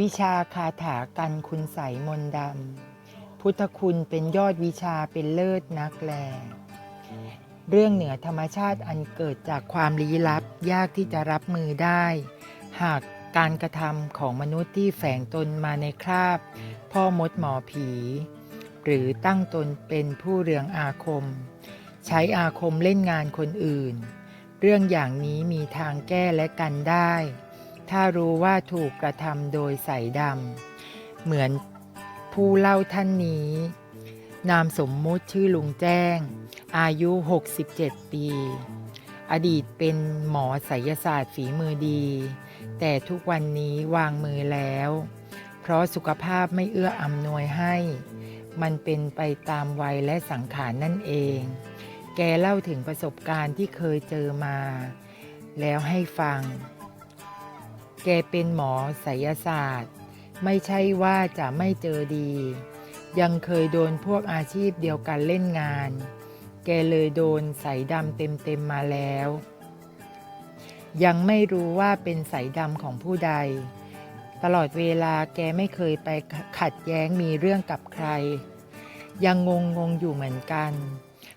วิชาคาถากันคุณใสยมนดำ พุทธคุณเป็นยอดวิชาเป็นเลิศนักแล เรื่องเหนือธรรมชาติอันเกิดจากความลี้ลับยากที่จะรับมือได้ หากการกระทำของมนุษย์ที่แฝงตนมาในคราบ พ่อมดหมอผี หรือตั้งตนเป็นผู้เรืองอาคม ใช้อาคมเล่นงานคนอื่น เรื่องอย่างนี้มีทางแก้และกันได้ ถ้ารู้ว่าถูกกระทำโดยใสดำเหมือนผู้เล่าท่านนี้ นามสมมุติชื่อลุงแจ้ง อายุ 67 ปี อดีตเป็นหมอไสยศาสตร์ฝีมือดี แต่ทุกวันนี้วางมือแล้ว เพราะสุขภาพไม่เอื้ออำนวยให้ มันเป็นไปตามวัยและสังขารนั่นเอง แกเล่าถึงประสบการณ์ที่เคยเจอมา แล้วให้ฟัง แกเป็นหมอไสยศาสตร์ ไม่ใช่ว่าจะไม่เจอดี ยังเคยโดนพวกอาชีพเดียวกันเล่นงาน แกเลยโดนใสดำเต็มๆมาแล้ว ยังไม่รู้ว่าเป็นใสดำของผู้ใด ตลอดเวลาแกไม่เคยไปขัดแย้งมีเรื่องกับใคร ยังงงงงๆอยู่เหมือนกัน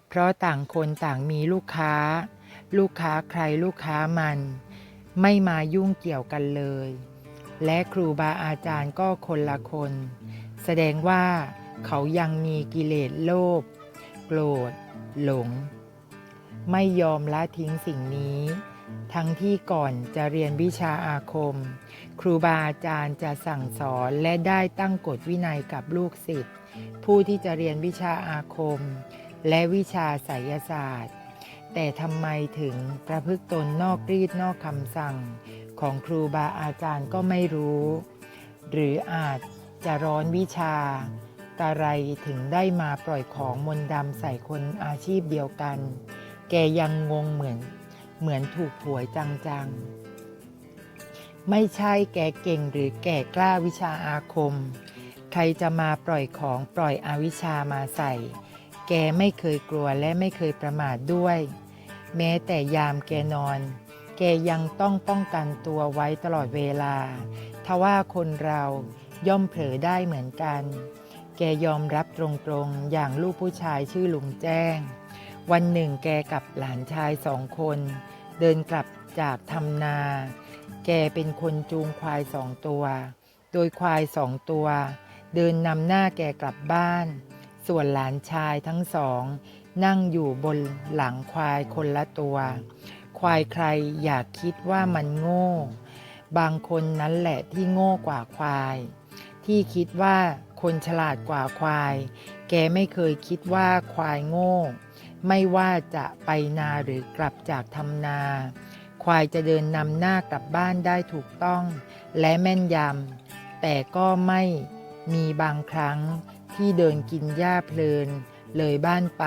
เพราะต่างคนต่างมีลูกค้า ลูกค้าใครลูกค้ามัน ไม่มายุ่งเกี่ยวกันเลย และครูบาอาจารย์ก็คนละคน แสดงว่าเขายังมีกิเลสโลภโกรธ หลง ไม่ยอมละทิ้งสิ่งนี้ ทั้งที่ก่อนจะเรียนวิชาอาคม ครูบาอาจารย์จะสั่งสอนและได้ตั้งกฎวินัยกับลูกศิษย์ผู้ที่จะเรียนวิชาอาคม และวิชาไสยศาสตร์ แต่ทำไมถึงประพฤติตนนอกรีดนอกคำสั่ง ของครูบาอาจารย์ก็ไม่รู้ หรืออาจจะร้อนวิชาตะไรถึงได้มาปล่อยของมนต์ดำใส่คนอาชีพเดียวกัน แกยังงงเหมือน เหมือนถูกหวยจังๆ ไม่ใช่แกเก่งหรือแกกล้าวิชาอาคม ใครจะมาปล่อยของปล่อยอวิชามาใส่แกไม่เคยกลัวและไม่เคยประมาทด้วย แม้แต่ยามแกนอน แกยังต้องป้องกันตัวไว้ตลอดเวลา ทว่าคนเราย่อมเผลอได้เหมือนกัน แกยอมรับตรงๆ อย่างลูกผู้ชายชื่อลุงแจ้ง วันหนึ่งแกกับหลานชายสองคน เดินกลับจากทำนา แกเป็นคนจูงควายสองตัว โดยควายสองตัว เดินนำหน้าแกกลับบ้าน ส่วนหลานชายทั้งสอง นั่งอยู่บนหลังควายคนละตัว ควายใครอยากคิดว่ามันโง่ บางคนนั้นแหละที่โง่กว่าควาย ที่คิดว่าคนฉลาดกว่าควาย แกไม่เคยคิดว่าควายโง่ ไม่ว่าจะไปนาหรือกลับจากทำนา ควายจะเดินนำหน้ากลับบ้านได้ถูกต้องและแม่นยำแต่ก็ไม่มีบางครั้งที่เดินกินหญ้าเพลิน เลยบ้านไป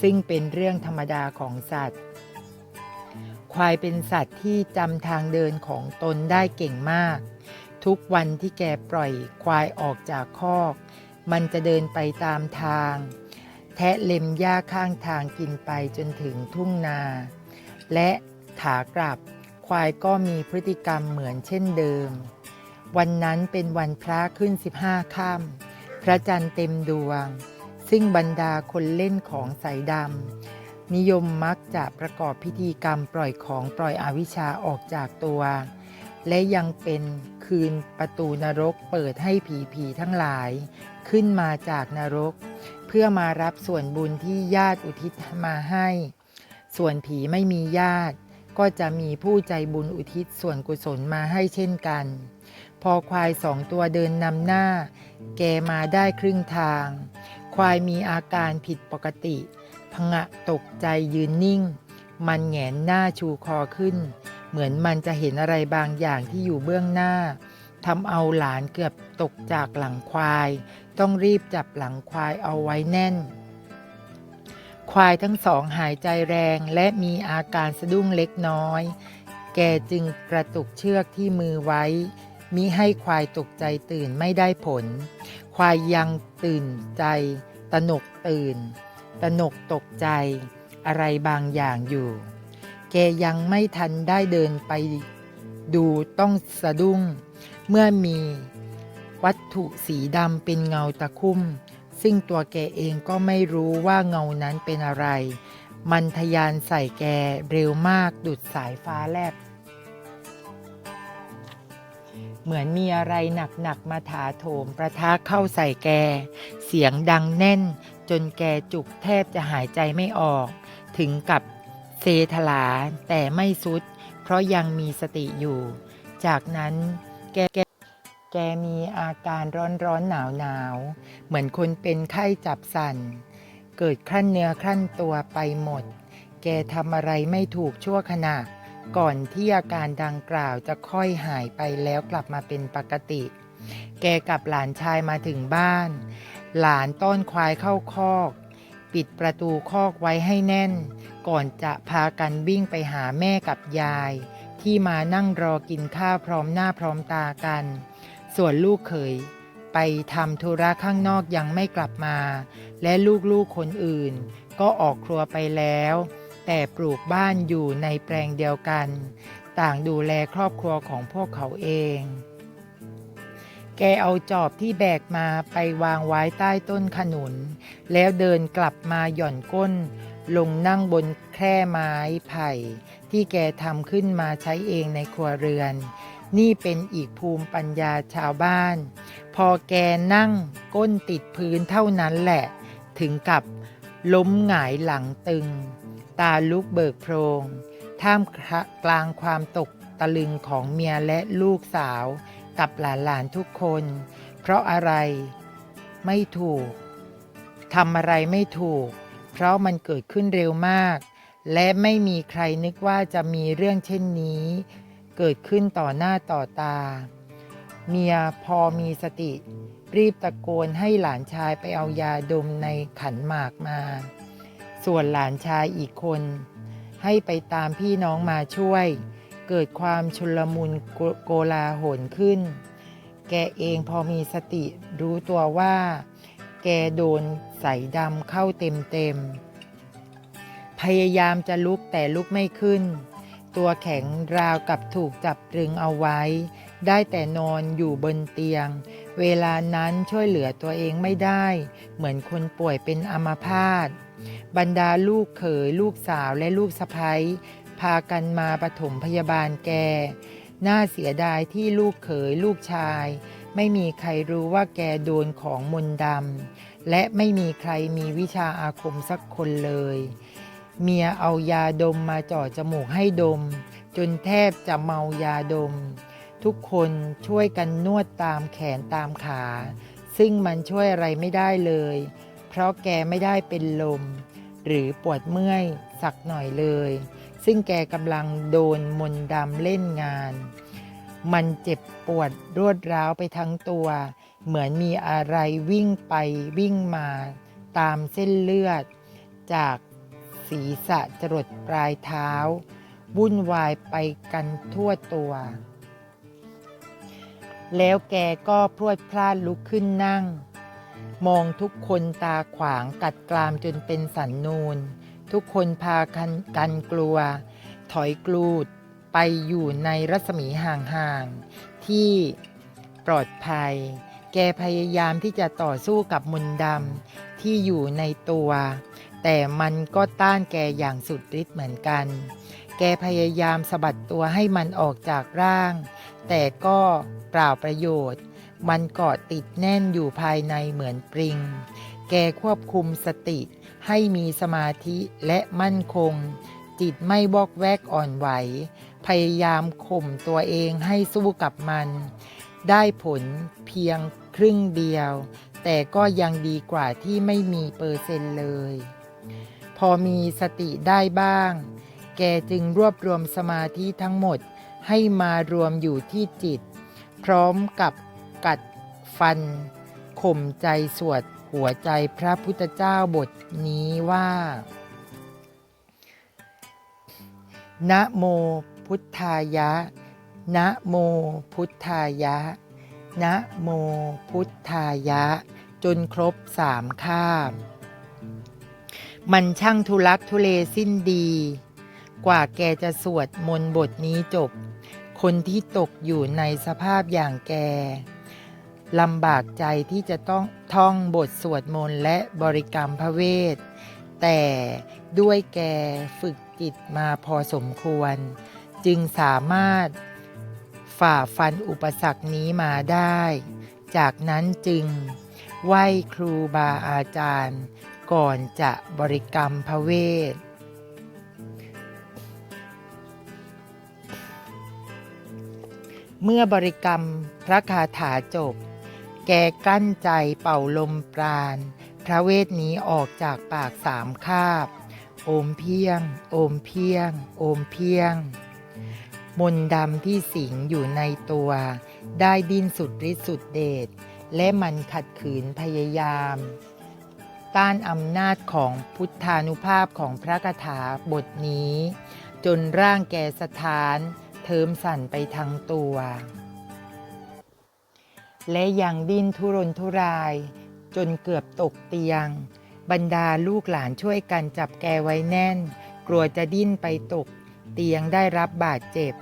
ซึ่งเป็นเรื่องธรรมดาของสัตว์ ควายเป็นสัตว์ที่จำทางเดินของตนได้เก่งมาก ทุกวันที่แกปล่อยควายออกจากคอก มันจะเดินไปตามทาง แทะเล็มหญ้าข้างทางกินไปจนถึงทุ่งนา และขากลับควายก็มีพฤติกรรมเหมือนเช่นเดิม วันนั้นเป็นวันพระขึ้น 15 ค่ำพระจันทร์เต็มดวง ซึ่งบรรดาคนเล่นของใสดำนิยมมักจะประกอบพิธีกรรมปล่อยของปล่อยอวิชชาออกจากตัว และยังเป็นคืนประตูนรกเปิดให้ผีผีทั้งหลาย ขึ้นมาจากนรก เพื่อมารับส่วนบุญที่ญาติอุทิศมาให้ ส่วนผีไม่มีญาติก็จะมีผู้ใจบุญอุทิศส่วนกุศลมาให้เช่นกัน พอควายสองตัวเดินนำหน้า แกมาได้ครึ่งทาง ควายมีอาการผิดปกติ พงะตกใจยืนนิ่ง มันแหงนหน้าชูคอขึ้น เหมือนมันจะเห็นอะไรบางอย่างที่อยู่เบื้องหน้าทำเอาหลานเกือบตกจากหลังควาย ต้องรีบจับหลังควายเอาไว้แน่น ควายทั้งสองหายใจแรงและมีอาการสะดุ้งเล็กน้อย แกจึงกระตุกเชือกที่มือไว้ มิให้ควายตกใจตื่นไม่ได้ผล ควายยังตื่นใจตนกตื่น ตนกตกใจ อะไรบางอย่างอยู่ แกยังไม่ทันได้เดินไปดูต้องสะดุ้ง เมื่อมีวัตถุสีดำเป็นเงาตะคุ่ม ซึ่งตัวแกเองก็ไม่รู้ว่าเงานั้นเป็นอะไร มันทะยานใส่แกเร็วมากดุดสายฟ้าแลบ เหมือนมีอะไรหนักๆมาถาโถมประทะเข้าใส่แก เสียงดังแน่น จนแกจุกแทบจะหายใจไม่ออก ถึงกับเซทลาแต่ไม่สุด เพราะยังมีสติอยู่ จากนั้นแกแกแกมีอาการร้อนร้อนหนาวหนาวเหมือนคนเป็นไข้จับสั่น เกิดคลั่นเนื้อคลั่นตัวไปหมด แกทำอะไรไม่ถูกชั่วขณะ ก่อนที่อาการดังกล่าวจะค่อยหายไปแล้วกลับมาเป็นปกติ แกกับหลานชายมาถึงบ้าน หลานต้อนควายเข้าคอก ปิดประตูคอกไว้ให้แน่น ก่อนจะพากันวิ่งไปหาแม่กับยาย ที่มานั่งรอกินข้าวพร้อมหน้าพร้อมตากัน ส่วนลูกเขยไปทำธุระข้างนอกยังไม่กลับมา และลูกๆคนอื่น ก็ออกครัวไปแล้ว แต่ปลูกบ้านอยู่ในแปลงเดียวกัน ต่างดูแลครอบครัวของพวกเขาเอง แกเอาจอบที่แบกมาไปวางไว้ใต้ต้นขนุน แล้วเดินกลับมาหย่อนก้น ลงนั่งบนแคร่ไม้ไผ่ ที่แกทำขึ้นมาใช้เองในครัวเรือน นี่เป็นอีกภูมิปัญญาชาวบ้าน พอแกนั่งก้นติดพื้นเท่านั้นแหละ ถึงกับล้มหงายหลังตึง ตาลุกเบิกโพรง ท่ามกลางความตกตะลึงของเมียและลูกสาว กับหลานๆทุกคน เพราะอะไรไม่ถูกทำอะไรไม่ถูก เพราะมันเกิดขึ้นเร็วมาก และไม่มีใครนึกว่าจะมีเรื่องเช่นนี้ เกิดขึ้นต่อหน้าต่อตา เมียพอมีสติ รีบตะโกนให้หลานชายไปเอายาดมในขันหมากมา ส่วนหลานชายอีกคน ให้ไปตามพี่น้องมาช่วย เกิดความชุลมุนโกโกลาหลขึ้น แกเองพอมีสติรู้ตัวว่า แกโดนใสดำเข้าเต็มเต็มๆพยายามจะลุกแต่ลุกไม่ขึ้น ตัวแข็งราวกับถูกจับตรึงเอาไว้ ได้แต่นอนอยู่บนเตียง เวลานั้นช่วยเหลือตัวเองไม่ได้ เหมือนคนป่วยเป็นอัมพาต บรรดาลูกเขยลูกสาวและลูกสะใภ้พากันมาปฐมพยาบาลแก น่าเสียดายที่ลูกเขยลูกชาย ไม่มีใครรู้ว่าแกโดนของมนต์ดำและไม่มีใครมีวิชาอาคมสักคนเลย เมียเอายาดมมาจ่อจมูกให้ดม จนแทบจะเมายาดม ทุกคนช่วยกันนวดตามแขนตามขา ซึ่งมันช่วยอะไรไม่ได้เลย เพราะแกไม่ได้เป็นลม หรือปวดเมื่อยสักหน่อยเลย ซึ่งแกกำลังโดนมนต์ดำเล่นงาน มันเจ็บปวดรวดร้าวไปทั้งตัว เหมือนมีอะไรวิ่งไปวิ่งมาตามเส้นเลือด จากศีรษะจรดปลายเท้า วุ่นวายไปกันทั่วตัว แล้วแกก็พรวดพลาดลุกขึ้นนั่ง มองทุกคนตาขวางกัดกรามจนเป็นสันนูน ทุกคนพากันกันกลัว ถอยกลูดไปอยู่ในรัศมีห่างๆ ที่ปลอดภัย แกพยายามที่จะต่อสู้กับมนต์ดำที่อยู่ในตัว แต่มันก็ต้านแกอย่างสุดฤทธิ์เหมือนกัน แกพยายามสะบัดตัวให้มันออกจากร่าง แต่ก็เปล่าประโยชน์ มันเกาะติดแน่นอยู่ภายในเหมือนปริง แกควบคุมสติให้มีสมาธิและมั่นคง จิตไม่วอกแวกอ่อนไหว พยายามข่มตัวเองให้สู้กับมัน ได้ผลเพียงครึ่งเดียว แต่ก็ยังดีกว่าที่ไม่มีเปอร์เซ็นต์เลย พอมีสติได้บ้าง แกจึงรวบรวมสมาธิทั้งหมดให้มารวมอยู่ที่จิต พร้อมกับ กัดฟันข่มใจสวดหัวใจพระพุทธเจ้าบทนี้ว่านะโมพุทธายะนะโมพุทธายะนะโมพุทธายะ จนครบสามคาบ มันช่างทุลักทุเลสิ้นดี กว่าแกจะสวดมนต์บทนี้จบคคนที่ตกอยู่ในสภาพอย่างแก ลำบากใจที่จะต้องท่องบทสวดมนต์และบริกรรมพระเวท แต่ด้วยแกฝึกจิตมาพอสมควร จึงสามารถฝ่าฟันอุปสรรคนี้มาได้ จากนั้นจึงไหว้ครูบาอาจารย์ ก่อนจะบริกรรมพระเวท เมื่อบริกรรมพระคาถาจบ แกกั้นใจเป่าลมปราณ พระเวทนี้ออกจากปากสามคาบ โอมเพียง โอมเพียง โอมเพียง มนต์ดำที่สิงอยู่ในตัว ได้ดิ้นสุดฤทธิ์สุดเดช และมันขัดขืนพยายาม ต้านอำนาจของพุทธานุภาพของพระคาถาบทนี้ จนร่างแกสถาน เทิมสั่นไปทั้งตัว และยังดิ้นทุรนทุราย จนเกือบตกเตียง บรรดาลูกหลานช่วยกันจับแกไว้แน่น กลัวจะดิ้นไปตก เตียงได้รับบาดเจ็บ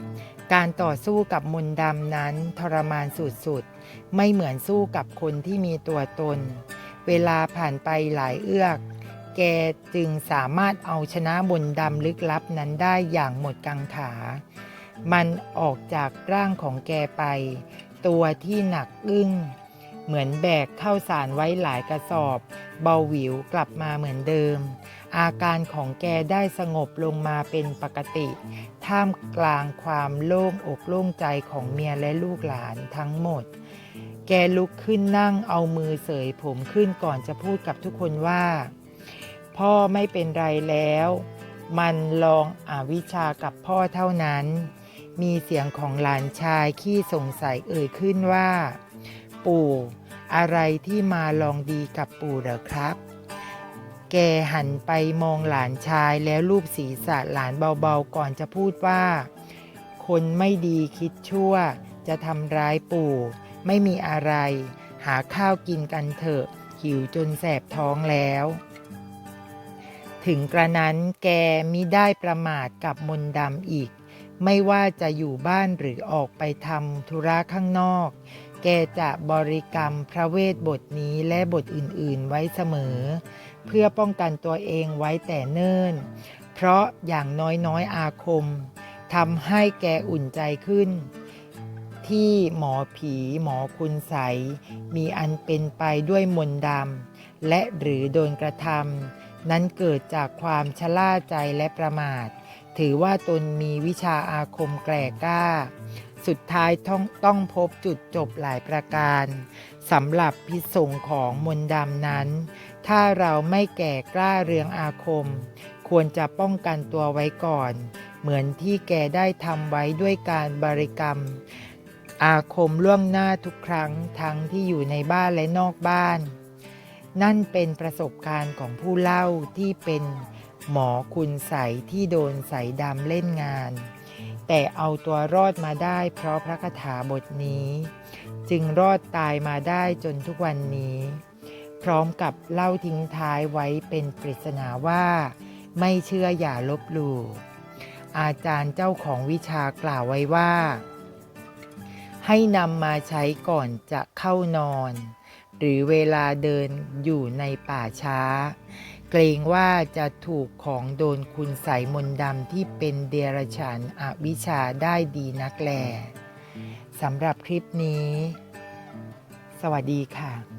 การต่อสู้กับมนดำนั้นทรมานสุดๆ ไม่เหมือนสู้กับคนที่มีตัวตน เวลาผ่านไปหลายเอื้อก แกจึงสามารถเอาชนะมนดำลึกลับนั้นได้อย่างหมดกังขา มันออกจากร่างของแกไป ตัวที่หนักอึ้ง เหมือนแบกข้าวสารไว้หลายกระสอบ เบาหวิวกลับมาเหมือนเดิม อาการของแกได้สงบลงมาเป็นปกติ ท่ามกลางความโล่งอกโล่งใจของเมียและลูกหลานทั้งหมด แกลุกขึ้นนั่งเอามือเสยผมขึ้นก่อนจะพูดกับทุกคนว่า พ่อไม่เป็นไรแล้ว มันลองอวิชากับพ่อเท่านั้น มีเสียงของหลานชายขี้สงสัยเอ่ยขึ้นว่า ปู่ อะไรที่มาลองดีกับปู่เหรอครับ แกหันไปมองหลานชายแล้วรูปศีรษะหลานเบาๆก่อนจะพูดว่า คนไม่ดีคิดชั่ว จะทำร้ายปู่ ไม่มีอะไร หาข้าวกินกันเถอะ หิวจนแสบท้องแล้วถึงกระนั้นแกมิได้ประมาทกับมนดำอีก ไม่ว่าจะอยู่บ้านหรือออกไปทำธุระข้างนอก แกจะบริกรรมพระเวทบทนี้และบทอื่นๆไว้เสมอ เพื่อป้องกันตัวเองไว้แต่เนิ่น เพราะอย่างน้อยๆอาคมทำให้แกอุ่นใจขึ้น ที่หมอผีหมอคุณใสมีอันเป็นไปด้วยมนต์ดำและหรือโดนกระทำนั้นเกิดจากความชะล่าใจและประมาท ถือว่าตนมีวิชาอาคมแกร่กล้า สุดท้ายต้องต้องพบจุดจบหลายประการสำหรับพิษสงของมนดำนั้น ถ้าเราไม่แก่กล้าเรืองอาคม ควรจะป้องกันตัวไว้ก่อน เหมือนที่แกได้ทำไว้ด้วยการบริกรรม อาคมล่วงหน้าทุกครั้งทั้งที่อยู่ในบ้านและนอกบ้าน นั่นเป็นประสบการณ์ของผู้เล่าที่เป็น หมอคุณใสที่โดนใสดำเล่นงาน แต่เอาตัวรอดมาได้เพราะพระคาถาบทนี้ จึงรอดตายมาได้จนทุกวันนี้ พร้อมกับเล่าทิ้งท้ายไว้เป็นปริศนาว่า ไม่เชื่ออย่าลบหลู่อาจารย์เจ้าของวิชากล่าวไว้ว่า ให้นำมาใช้ก่อนจะเข้านอน หรือเวลาเดินอยู่ในป่าช้า เกรงว่าจะถูกของโดนคุณใสยมนดำที่เป็นเดรัจฉานอวิชาได้ดีนักแลสำหรับคลิปนี้ สวัสดีค่ะ